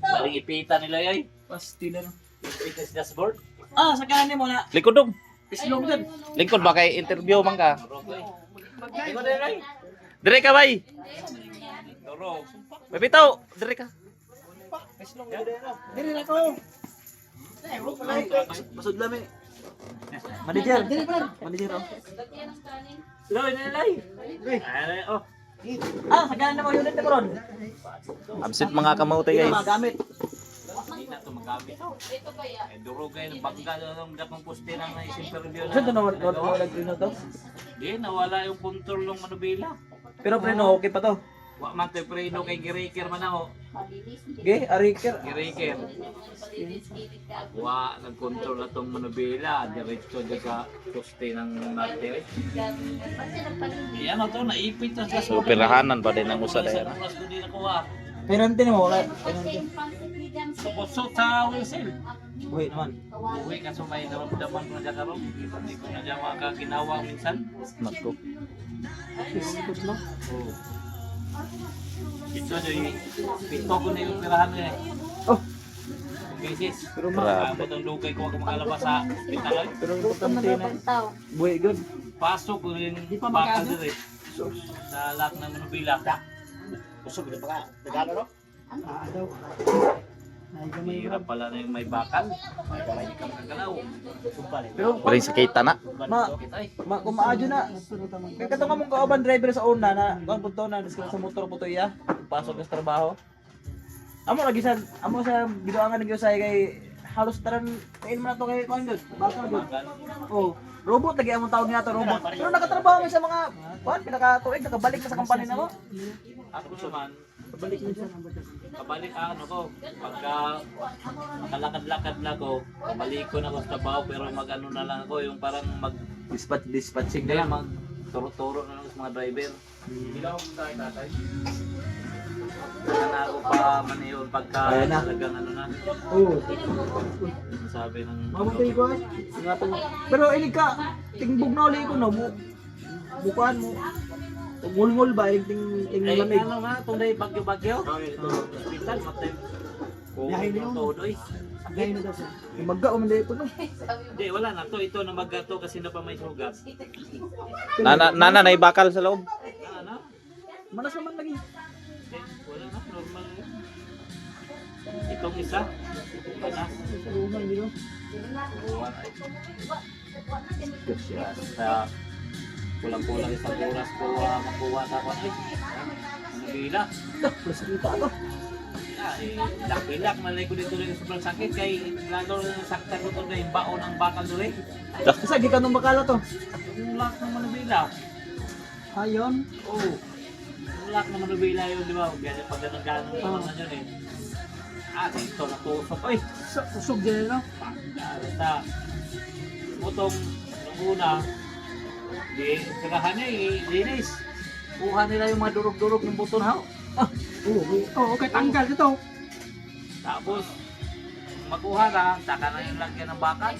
Baling ipita nila yoy. Pastila no. Ipita sa dashboard. Ah, sa kanan mo na. Likod dong. Islong dyan. Lingkod ba kay interview man ka? Ikaw din ay. Dire ka bay. Doro. May bitaw. Dire ka. Dili na ko. Basod lami. Manager. Manager oh. Loy nilay. Ay oh. Ah, sa kanan mo unit na ko ron. Absent mga kamote Ito guys. mga gamit. Hindi na ito magamit. Eh, duro kayo ng bangga ng dakong poste ng isang review Saan ito nawala green to? Di, nawala yung control ng manubila. Pero pre no, okay pa to. Wa man tayo preno kay Giraker man ako. Okay, ariker. Giraker. Wa, nag-control na tong manubila. Diretso dyan sa poste ng natin. Yan o to, naipit na sa So pirahanan pa din ang usa nakuha. Penalty mo wala. Penalty. Pusot sa whistle. Naman. Uwi ka may naramdaman ko na dyan karon. Hindi ko na dyan makakinawang minsan. Nako. Oo. Ito dyan, pito ko na yung pirahan eh. Oh. Beses. Pero Grabe. Abot ang lugay ko ako makalabas sa hospital. Pero importante na. Buhay good. Pasok ko rin bakal dire. Sa lahat ng manubila. Gusto mo pa ka? Regalo no? Ah, daw. Mahirap pala na yung may bakal. May kamay ka magagalaw. Pero Paring sa kita na. ma, Ay, ma kumaadyo na. Kaya kato nga mong kauban driver sa una na kuan punto na sa motor po to iya. Pasok sa trabaho. Amo lagi sa amo sa gidoangan ng say kay halos taran kain man na to kay kuan gud. Bakal gud. Oh, robot lagi among tawag niya to robot. Pero nakatrabaho man sa mga kuan pinaka tuig nakabalik na sa company na mo. Ako naman, Kabalik na siya. kabalik ano ko, pagka makalakad-lakad na ko, kabalik ko na ako sa trabaho pero mag-ano na lang ako, yung parang mag Dispatch dispatching Hindi, mag turo-turo na lang sa mga driver. Kaya na ako pa man yun pagka Kaya na. talagang ano na, Oh. sabi ng... Mamatay ko mo. Pero ilig ka, tingbog na ulit ko no. Bu bukuan mo. Ngulngul ba? Ilig ting, ting Eh, lamig. ano nga, itong dahil bagyo-bagyo. Hospital, matay. Kung todo eh. Magga o manday po no. Hindi, wala na to. Ito na magato kasi na pa may sugat. Nana nana na bakal sa loob. Na, ano? Manas naman lagi. Hindi, wala na. Normal na yun. Itong isa. Wala na. Sa luma, hindi no. Na. Siya sa kulang-kulang isang oras ko makuha sa kwan eh. Ano bila? Plus kita to. Eh, lak-ilak malay ko dito rin sobrang sakit kay lalo na saktan ko to na yung baon ang bakal doon eh. Kasi gikan nung bakala to. Yung lak ng manubila. Ayon. Oo. Yung lak ng manubila yun, di ba? Ganyan pag ganun ganun naman na yun eh. Ah, ito natusok. Ay, Usog din no. basta. Utong nung una, di sirahan niya eh, linis. Kuha nila yung mga durog-durog ng buton ha. Oo, oh, okay tanggal ito. Tapos, makuha na, saka na yung lagyan ng bakal.